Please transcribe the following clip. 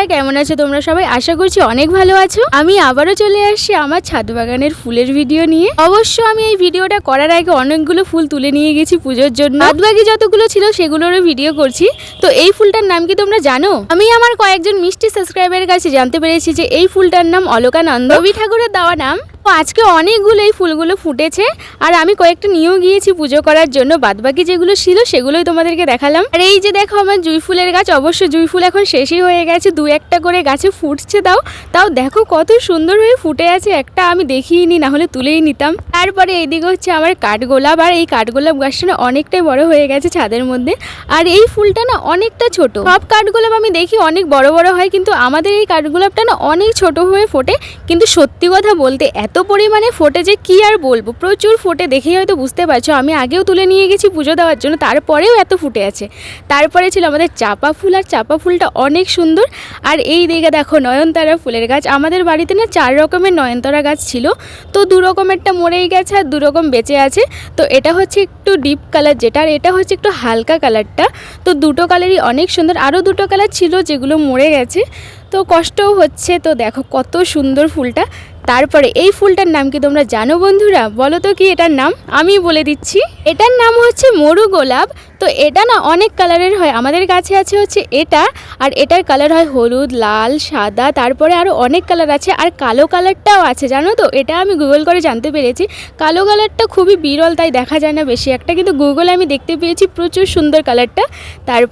বন্ধুরা কেমন আছো তোমরা সবাই? আশা করছি অনেক ভালো আছো। আমি আবারও চলে আসছি আমার ছাদ বাগানের ফুলের ভিডিও নিয়ে। অবশ্য আমি এই ভিডিওটা করার আগে অনেকগুলো ফুল তুলে নিয়ে গেছি পুজোর জন্য। বাদবাকি যতগুলো ছিল সেগুলোরও ভিডিও করছি। তো এই ফুলটার নাম কি তোমরা জানো? আমি আমার কয়েকজন মিষ্টি সাবস্ক্রাইবারের কাছে জানতে পেরেছি যে এই ফুলটার নাম অলকানন্দ। রবি ঠাকুরের দেওয়া নাম তো আজকে অনেকগুলো এই ফুলগুলো ফুটেছে। আর আমি কয়েকটা নিয়েও গিয়েছি পুজো করার জন্য। বাদবাকি যেগুলো ছিল, সেগুলোই তোমাদেরকে দেখালাম। আর এই যে দেখো আমার জুই ফুলের গাছ, অবশ্য জুই ফুল এখন শেষই হয়ে গেছে। দু একটা করে গাছে ফুটছে তাও। তাও দেখো কত সুন্দর হয়ে ফুটে আছে। একটা আমি দেখিই নি হলে তুলেই নিতাম। তারপরে এইদিকে হচ্ছে আমার কাঠগোলাপ। আর এই কাঠগোলাপ গাছটা অনেকটাই বড় হয়ে গেছে ছাদের মধ্যে। আর এই ফুলটা না অনেকটা ছোট। সব কাঠগোলাপ আমি দেখি অনেক বড় বড় হয়, কিন্তু আমাদের এই কাঠগোলাপটা না অনেক ছোট হয়ে ফোটে। কিন্তু সত্যি কথা বলতে এত পরিমাণে ফোটে যে কি আর বলব? প্রচুর ফোটে, দেখেই হয়তো বুঝতে পারছ। আমি আগেও তুলে নিয়ে গেছি পুজো দেওয়ার জন্য, তারপরেও এত ফুটে আছে। তারপরে ছিল আমাদের চাপা ফুল, আর চাপা ফুলটা অনেক সুন্দর। আর এই দিকে দেখো নয়নতারা ফুলের গাছ। আমাদের বাড়িতে না চার রকমের নয়নতারা গাছ ছিল। তো দু রকমেরটা মরেই গেছে আর দু রকম বেঁচে আছে। তো এটা হচ্ছে একটু ডিপ কালার যেটা, আর এটা হচ্ছে একটু হালকা কালারটা। তো দুটো কালারই অনেক সুন্দর। আরও দুটো কালার ছিল যেগুলো মরে গেছে। তো কষ্টও হচ্ছে। তো দেখো কত সুন্দর ফুলটা। তারপরে এই ফুলটার নাম কি তোমরা জানো বন্ধুরা? বলো তো কি এটার নাম? আমি বলে দিচ্ছি। এটার নাম হচ্ছে মরু গোলাপ। তো এটা না অনেক কালারের হয়। আমাদের কাছে আছে হচ্ছে এটা। আর এটার কালার হয় হলুদ, লাল, সাদা। তারপরে আরও অনেক কালার আছে। আর কালো কালারটাও আছে। জানো তো? এটা আমি গুগল করে জানতে পেরেছি। কালো কালারটা খুবই বিরল, তাই দেখা যায় না বেশি একটা। কিন্তু গুগলে আমি দেখতে পেয়েছি প্রচুর সুন্দর কালারটা। তার